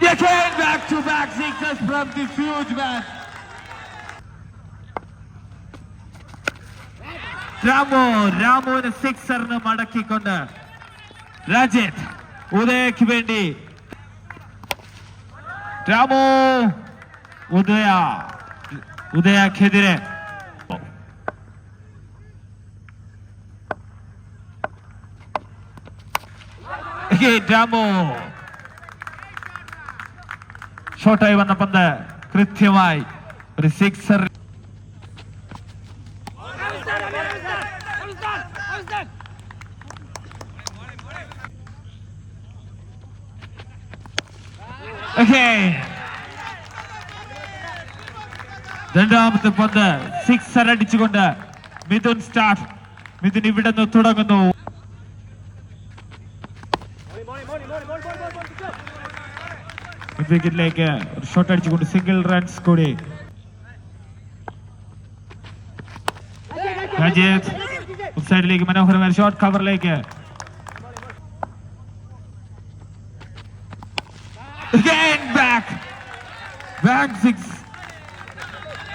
Again back-to-back sixes from this huge man. Ramu രാമുവിന് സിക്സറിന് മടക്കിക്കൊണ്ട് രജിത് ഉദയക്ക് വേണ്ടി രാമു ഉദയ ഉദയക്കെതിരെ Again, രാമു ഷോട്ടായി വന്ന പന്ത് കൃത്യമായി ഒരു സിക്സർ. രണ്ടാമത്തെ പന്ത് സിക്സർ അടിച്ചുകൊണ്ട് മിഥുൻ സ്റ്റാർട്ട് മിഥുൻ ഇവിടെ നിന്ന് തുടങ്ങുന്നു വിക്കറ്റിലേക്ക് ഒരു ഷോട്ട് അടിച്ചുകൊണ്ട് സിംഗിൾ റൺസ് കൂടി രജിത് സൈഡിലേക്ക് മനോഹരമായ ഷോട്ട് കവറിലേക്ക് Again back. Back six.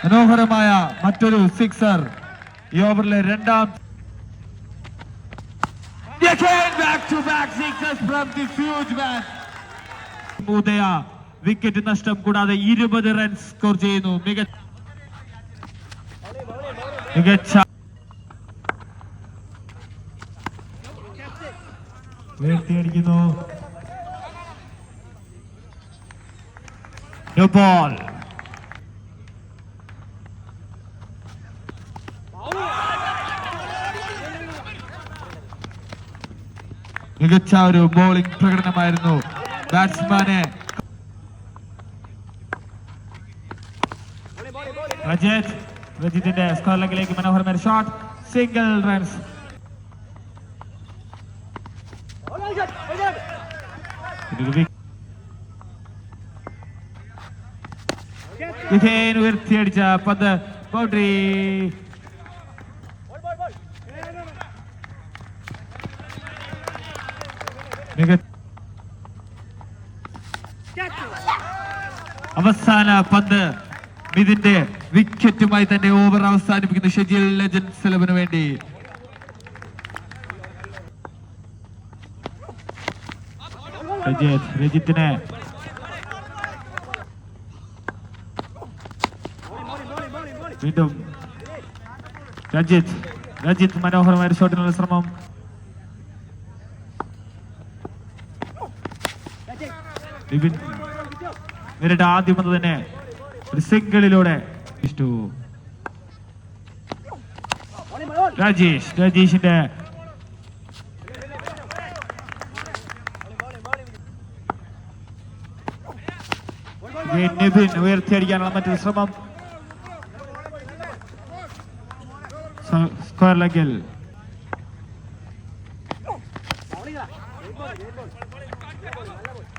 മനോഹരമായ മറ്റൊരു സിക്സർ ഈ ഓവറിലെ രണ്ടാം Again back to back sixes from this huge man. Udaya wicket നഷ്ടം കൂടാതെ ഇരുപത് റൺസ് സ്കോർ ചെയ്യുന്നു. മികച്ച No ball. മികച്ച ഒരു ബോളിംഗ് പ്രകടനമായിരുന്നു. ബാറ്റ്സ്മാനെ രജിത് രജിത്തിന്റെ സ്കോർ ലെഗിലേക്ക് മനോഹരമായ ഷോട്ട് സിംഗിൾ റൺസ് വിധേയൻ ഉയർത്തിയടിച്ച പന്ത് ബൗണ്ടറി മികച്ച അവസാന പന്ത് മിതിന്റെ വിക്കറ്റുമായി തന്നെ ഓവർ അവസാനിപ്പിക്കുന്നു ഷെജിൽ ലെജൻസ് ഇലവന് വേണ്ടി. രജിത്തിനെ. വീണ്ടും രജിത് രജിത് മനോഹരമായ ഷോട്ടിനുള്ള ശ്രമം. വിപിൻ ഇവരുടെ ആദ്യം തന്നെ സിംഗിളിലൂടെ രാജേഷ് രാജേഷിന്റെ നിതിൻ ഉയർത്തിയടിക്കാനുള്ള മറ്റൊരു ശ്രമം. സ്ക്വയർ ലെഗിൽ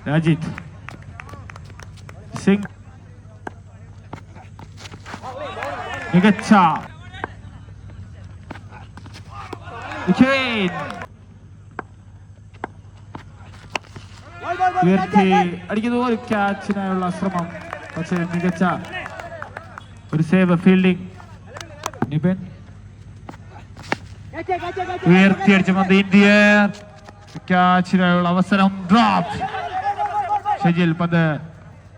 രാജിത്. മികച്ച. ഉയർത്തി അടിക്കുന്നു. ഒരു ക്യാച്ചിനായുള്ള ശ്രമം. പക്ഷേ മികച്ച ഒരു സേവ് ഫീൽഡിംഗ് നിബൻ ഉയർത്തിയടിച്ച പന്ത് ഇന്ത്യ. ക്യാച്ചിനായുള്ള അവസരം. ഡ്രോപ്പ് ഷജിൽ പന്ത്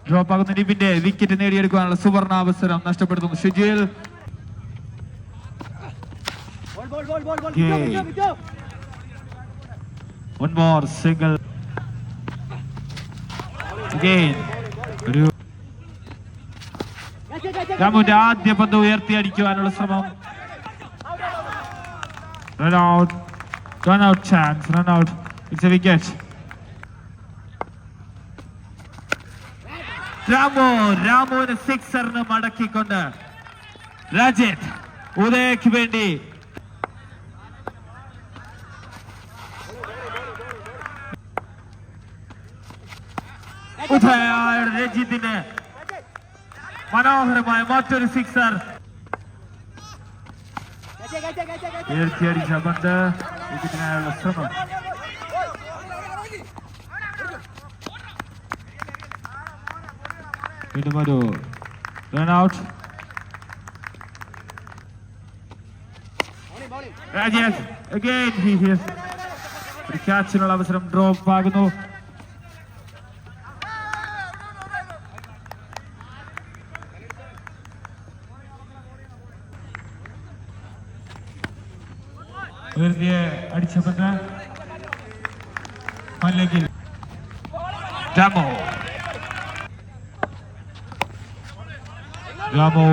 ഡ്രോപ്പ് ആകുന്ന. നിബിന്റെ വിക്കറ്റ് നേടിയെടുക്കാനുള്ള സുവർണ അവസരം നഷ്ടപ്പെടുത്തുന്നു Shajil one more single Again, രാമുവിന്റെ ആദ്യ പന്ത് ഉയർത്തി അടിക്കുവാനുള്ള ശ്രമം. Run out run out chance run out it's a wicket Ramu രാമുവിന് സിക്സറിന് മടക്കിക്കൊണ്ട് രാജേത് ഉദയക്ക് വേണ്ടി ഉദയ രജിത്തിന്റെ മനോഹരമായ മറ്റൊരു സിക്സർ ഉയർത്തിയടിച്ച പന്ത് ഇതിനായുള്ള ശ്രമം. വീണ്ടും ഒരു run out Rajesh again is ഒരു ക്യാച്ചിനുള്ള അവസരം ഡ്രോപ്പ് ആകുന്നു. വെറുതെ അടിച്ച പന്ത് അല്ലെങ്കിൽ രാമോ. രാമോ.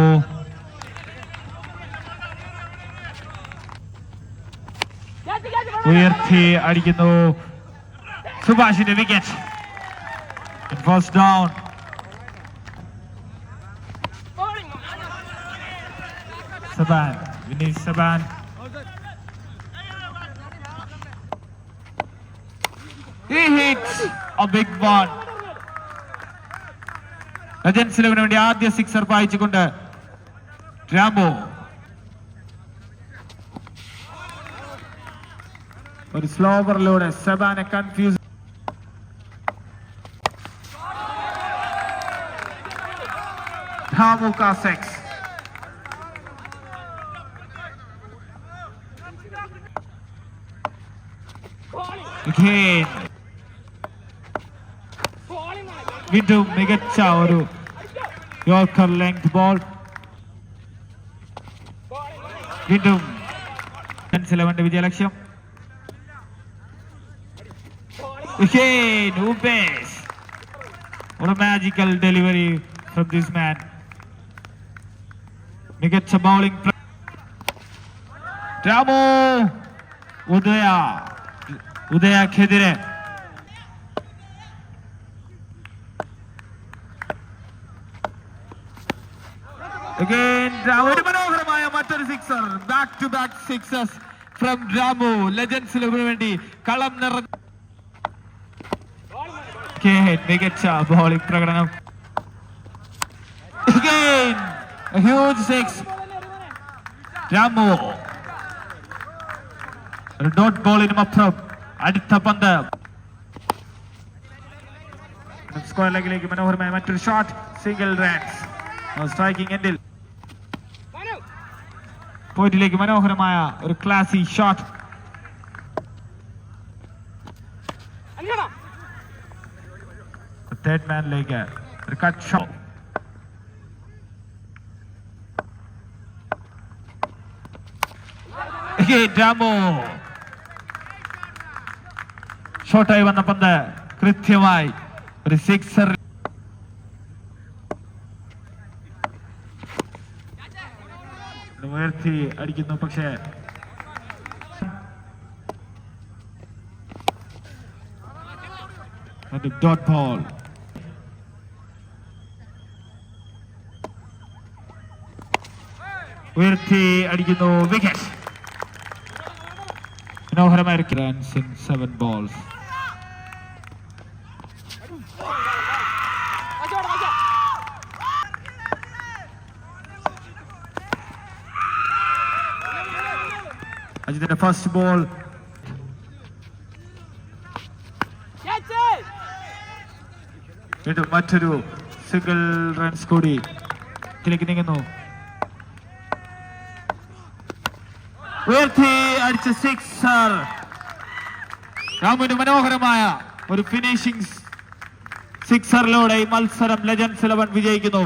ഉയർത്തി അടിക്കുന്നു. സുഭാഷിന്റെ wicket first down Saban. Vineeth Saban. He hits a big one. ഇലവന് വേണ്ടി ആദ്യ സിക്സർ പായിച്ചുകൊണ്ട് രാമോ ഒരു സ്ലോവറിലൂടെ സെബാനെ കൺഫ്യൂസ് രാമു കാസെക്സ് Again. വീണ്ടും മികച്ച ഒരു യോർക്കർ ലെങ്ത് ബോൾ വീണ്ടും ഇലവന്റെ വിജയലക്ഷ്യം. Upes. What a magical delivery from this man. മികച്ച ബൗളിംഗ് രാമു. ഉദയ. ഉദയക്കെതിരെ. ഒരു മനോഹരമായ മറ്റൊരു sixer back to back sixes from Ramu. ലെജൻസിന് വേണ്ടി കളം Again, മികച്ച ബോളിംഗ് പ്രകടനം. Huge six. രാമു. ഡോട്ട് ബോളിനും അപ്പുറം. അടുത്ത പന്ത്. സ്ക്വയർ ലെഗിലേക്ക് മനോഹരമായ മറ്റൊരു ഷോട്ട് സിംഗിൾ റൺസ് സ്ട്രൈക്കിംഗ് എൻഡിൽ പോയിന്റിലേക്ക് മനോഹരമായ ഒരു ക്ലാസി ഷോട്ട് തേർഡ് മാനിലേക്ക് ഒരു കട്ട് ഷോട്ട് രാമോ ഷോട്ടായി വന്ന പന്ത് കൃത്യമായി ഒരു സിക്സർ ഉയർത്തി അടിക്കുന്നു. പക്ഷേ ഡോട്ട് ബോൾ ഉയർത്തി അടിക്കുന്നു വിക്കറ്റ് മനോഹരമായ റൺസ് ഇൻ സെവൻ ബോൾസ് അജിത്തിന്റെ ഫസ്റ്റ് ബോൾ വീണ്ടും മറ്റൊരു സിംഗിൾ റൺസ് കൂടി ഇതിലേക്ക് നീങ്ങുന്നു. ഉയർത്തി അടിച്ച സിക്സർ രാമുവിന് മനോഹരമായ ഒരു ഫിനിഷിംഗ് സിക്സറിലൂടെ ഈ മത്സരം ലെജൻസ് ഇലവൻ വിജയിക്കുന്നു.